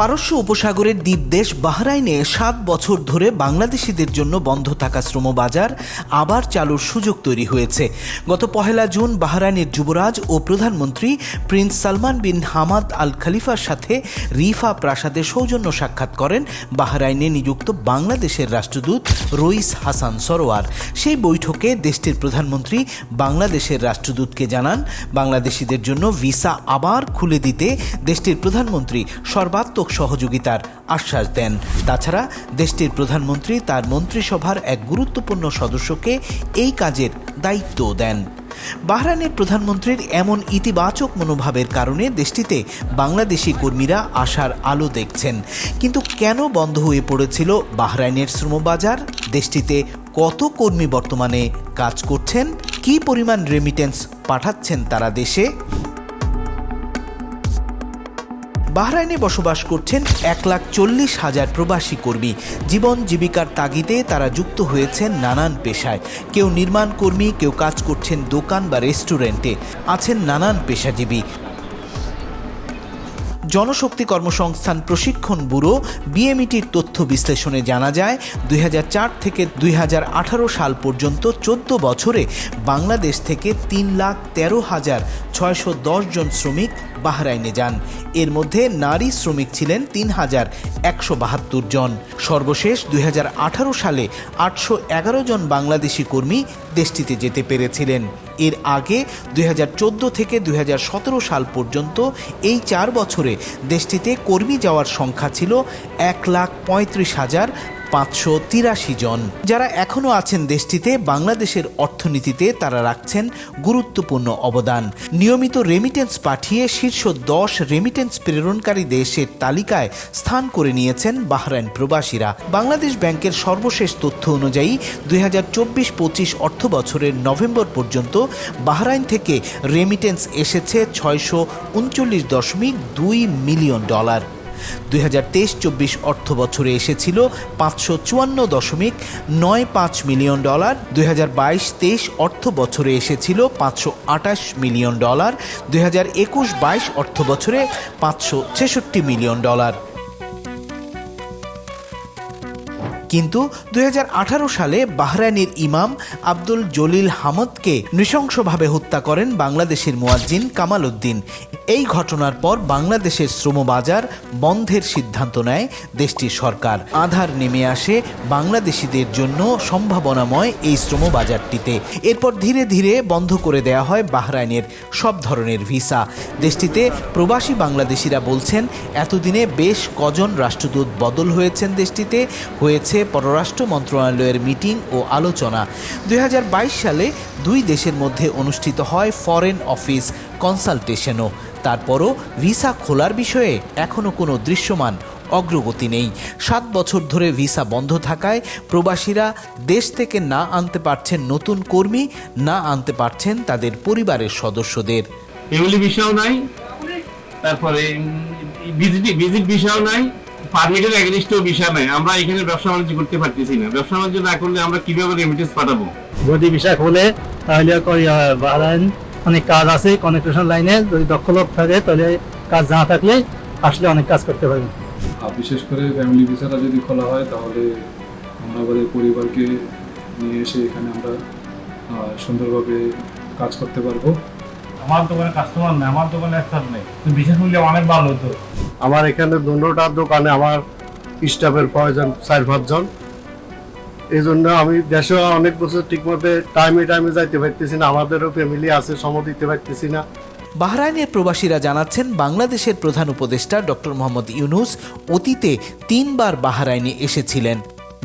পারস্য উপসাগরের দ্বীপ দেশ বাহরাইনে সাত বছর ধরে বাংলাদেশিদের জন্য বন্ধ থাকা শ্রমবাজার আবার চালুর সুযোগ তৈরি হয়েছে। গত পহেলা জুন বাহরাইনের যুবরাজ ও প্রধানমন্ত্রী prince Salman bin Hamad Al খালিফার সাথে রিফা প্রাসাদে সৌজন্য সাক্ষাৎ করেন বাহরাইনে নিযুক্ত বাংলাদেশের রাষ্ট্রদূত রইস হাসান সরোয়ার। সেই বৈঠকে দেশটির প্রধানমন্ত্রী বাংলাদেশের রাষ্ট্রদূতকে জানান, বাংলাদেশিদের জন্য ভিসা আবার খুলে দিতে দেশটির প্রধানমন্ত্রী সর্বাত্মক সহযোগিতার আশ্বাস দেন। তাছাড়া দেশটির প্রধানমন্ত্রী তার মন্ত্রিসভার এক গুরুত্বপূর্ণ সদস্যকে এই কাজের দায়িত্ব দেন। বাহরাইনের প্রধানমন্ত্রীর এমন ইতিবাচক মনোভাবের কারণে দেশটিতে বাংলাদেশি কর্মীরা আশার আলো দেখছেন। কিন্তু কেন বন্ধ হয়ে পড়েছিল বাহরাইনের শ্রমবাজার? দেশটিতে কত কর্মী বর্তমানে কাজ করছেন? কি পরিমাণ রেমিটেন্স পাঠাচ্ছেন তারা দেশে? বাহরাইনে বসবাস করছেন এক লাখ চল্লিশ হাজার প্রবাসী কর্মী। জীবন জীবিকার তাগিদে তারা যুক্ত হয়েছেন নানান পেশায়। কেউ নির্মাণ কর্মী, কেউ কাজ করছেন দোকান বা রেস্টুরেন্টে। আছেন নানান পেশাজীবী। জনশক্তি কর্মসংস্থান প্রশিক্ষণ ব্যুরো, বিএমইটির তথ্য বিশ্লেষণে জানা যায়, দুই হাজার চার থেকে দুই হাজার আঠারো সাল পর্যন্ত চোদ্দ বছরে বাংলাদেশ থেকে তিন লাখ তেরো হাজার ছয়শো জন শ্রমিক বাহরাইনে যান। এর মধ্যে নারী শ্রমিক ছিলেন তিন হাজার একশো বাহাত্তর জন। সর্বশেষ দুই হাজার আঠারো সালে আটশো এগারো জন বাংলাদেশি কর্মী দেশটিতে যেতে পেরেছিলেন। এর আগে দুই হাজার চোদ্দ থেকে দুই হাজার সতেরো সাল পর্যন্ত এই চার বছরে দেশটিতে কর্মী যাওয়ার সংখ্যা ছিল এক লাখ পঁয়ত্রিশ হাজার পাঁচশো তিরাশি জন। যারা এখনও আছেন দেশটিতে, বাংলাদেশের অর্থনীতিতে তারা রাখছেন গুরুত্বপূর্ণ অবদান। নিয়মিত রেমিটেন্স পাঠিয়ে শীর্ষ দশ রেমিটেন্স প্রেরণকারী দেশের তালিকায় স্থান করে নিয়েছেন বাহরাইন প্রবাসীরা। বাংলাদেশ ব্যাংকের সর্বশেষ তথ্য অনুযায়ী, দুই হাজার চব্বিশ পঁচিশ অর্থ বছরের নভেম্বর পর্যন্ত বাহরাইন থেকে রেমিটেন্স এসেছে ছয়শো উনচল্লিশ দশমিক দুই মিলিয়ন ডলার। দুই হাজার তেইশ চব্বিশ অর্থ বছরে এসেছিল পাঁচশো চুয়ান্ন দশমিক নয় পাঁচ মিলিয়ন ডলার। দুই হাজার বাইশ তেইশ অর্থ বছরে এসেছিল পাঁচশো আটাশ মিলিয়ন ডলার। দুই হাজার একুশ বাইশ অর্থ বছরে পাঁচশো ছেষট্টি মিলিয়ন ডলার। কিন্তু দুই হাজার আঠারো সালে বাহরাইনের ইমাম আব্দুল জলিল হামদকে নৃশংসভাবে হত্যা করেন বাংলাদেশের মুয়াজ্জিন কামাল উদ্দিন। এই ঘটনার পর বাংলাদেশের শ্রমবাজার বন্ধের সিদ্ধান্ত নেয় দেশটির সরকার। আধার নেমে আসে বাংলাদেশিদের জন্য সম্ভাবনাময় এই শ্রমবাজারটিতে। এরপর ধীরে ধীরে বন্ধ করে দেয়া হয় বাহরাইনের সব ধরনের ভিসা। দেশটিতে প্রবাসী বাংলাদেশিরা বলছেন, এতদিনে বেশ কজন রাষ্ট্রদূত বদল হয়েছেন দেশটিতে। হয়েছে পররাষ্ট্র মন্ত্রণালয়ের মিটিং ও আলোচনা। দুই হাজার বাইশ সালে দুই দেশের মধ্যে অনুষ্ঠিত হয় ফরেন অফিস কনসালটেশনও। তারপরও ভিসা খোলার বিষয়ে এখনও কোনো দৃশ্যমান অগ্রগতি নেই। সাত বছর ধরে ভিসা বন্ধ থাকায় প্রবাসীরা দেশ থেকে না আনতে পারছেন নতুন কর্মী, না আনতে পারছেন তাদের পরিবারের সদস্যদের। ফ্যামিলি ভিসাও নাই, তারপরে ভিজিট ভিজিট ভিসাও নাই। পারমিটের এগেনিস্টও ভিসা নাই। আমরা এখানে ব্যবসা বাণিজ্য করতে পারতেছি না। ব্যবসা বাণিজ্য না করলে আমরা কীভাবে রেমিটেন্স পাঠাবো? যদি বিষা খোলে তাহলে বাহরাইন অনেক কাজ আছে কনেকশন লাইনে যদি দক্ষ লোক থাকে তাহলে কাজ না থাকলে আসলে অনেক কাজ করতে পারবে আর বিশেষ করে ফ্যামিলি ভিসাটা যদি খোলা হয় তাহলে আমরা আমাদের পরিবারকে নিয়ে এসে এখানে আমরা সুন্দরভাবে কাজ করতে পারব। আমার দোকানে কাস্টমার নেই আমার দোকানে স্টাফ নেই। বিশেষ মূল্যে অনেক ভালো হতো। আমার এখানে দুটোটা দোকানে আমার স্টাফের প্রয়োজন চার, পাঁচজন। এই জন্য আমি দেশে অনেক বছর ঠিক মতো টাইমে টাইমে যাইতে পারতেছি না, আমাদেরও ফ্যামিলি আছে, সময় দিতে পারতেছি না। বাহরাইনের প্রবাসীরা জানাচ্ছেন, বাংলাদেশের প্রধান উপদেষ্টা ডক্টর মোহাম্মদ ইউনুস অতীতে তিনবার বাহরাইনে এসেছিলেন।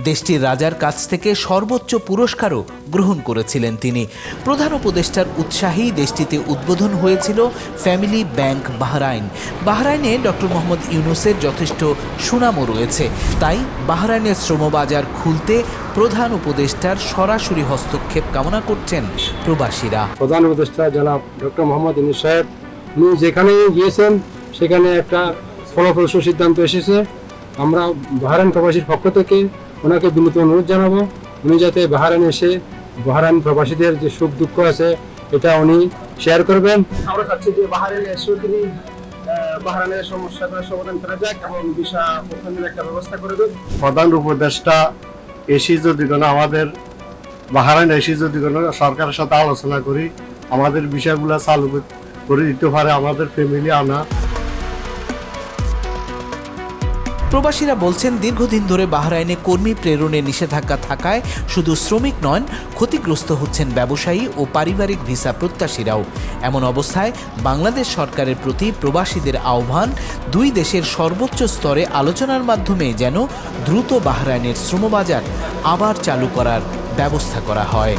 দেশটির রাজার কাছ থেকে সর্বোচ্চ পুরস্কারও গ্রহণ করেছিলেন তিনি। প্রধান উপদেষ্টার উৎসাহী দেশটিতে উদ্বোধন হয়েছিল ফ্যামিলি ব্যাংক বাহরাইন। বাহরাইনে ডক্টর মোহাম্মদ ইউনুসের যথেষ্ট সুনামও রয়েছে। তাই বাহরাইনের শ্রমবাজার খুলতে প্রধান উপদেষ্টার সরাসরি হস্তক্ষেপ কামনা করছেন প্রবাসীরা। প্রধান উপদেষ্টা জনাব ডক্টর মোহাম্মদ ইনুস সাহেব, উনি যেখানে গিয়েছেন, সেখানে একটা ফলপ্রসূ সিদ্ধান্ত এসেছে। আমরা বাহরাইন প্রবাসীর পক্ষ থেকে ওনাকে বিনীত অনুরোধ জানাব। উনি যাতে বাহারান এসে বাহারান প্রবাসীদের যে সুখ দুঃখ আছে, এটা উনি শেয়ার করবেন। আমরা চাচ্ছি যে বাহারের এসেও তিনি বাহরানের সমস্যাটা সমাধান করা যাক এবং ভিসা ওখানের একটা ব্যবস্থা করে দেন প্রধান উপদেষ্টা এসি যদি কোনো আমাদের বাহারাইন এসি যদি কোনো সরকারের সাথে আলোচনা করি, আমাদের বিষয়গুলো চালু করে দিতে পারে, আমাদের ফ্যামিলি আনা। প্রবাসীরা বলছেন দীর্ঘদিন ধরে বাহরাইনে কর্মী প্রেরণে নিষেধাজ্ঞা থাকায় শুধু শ্রমিক নন, ক্ষতিগ্রস্ত হচ্ছেন ব্যবসায়ী ও পারিবারিক ভিসা প্রত্যাশীরাও। এমন অবস্থায় বাংলাদেশ সরকারের প্রতি প্রবাসীদের আহ্বান, দুই দেশের সর্বোচ্চ স্তরে আলোচনার মাধ্যমে যেন দ্রুত বাহরাইনের শ্রমবাজার আবার চালু করার ব্যবস্থা করা হয়।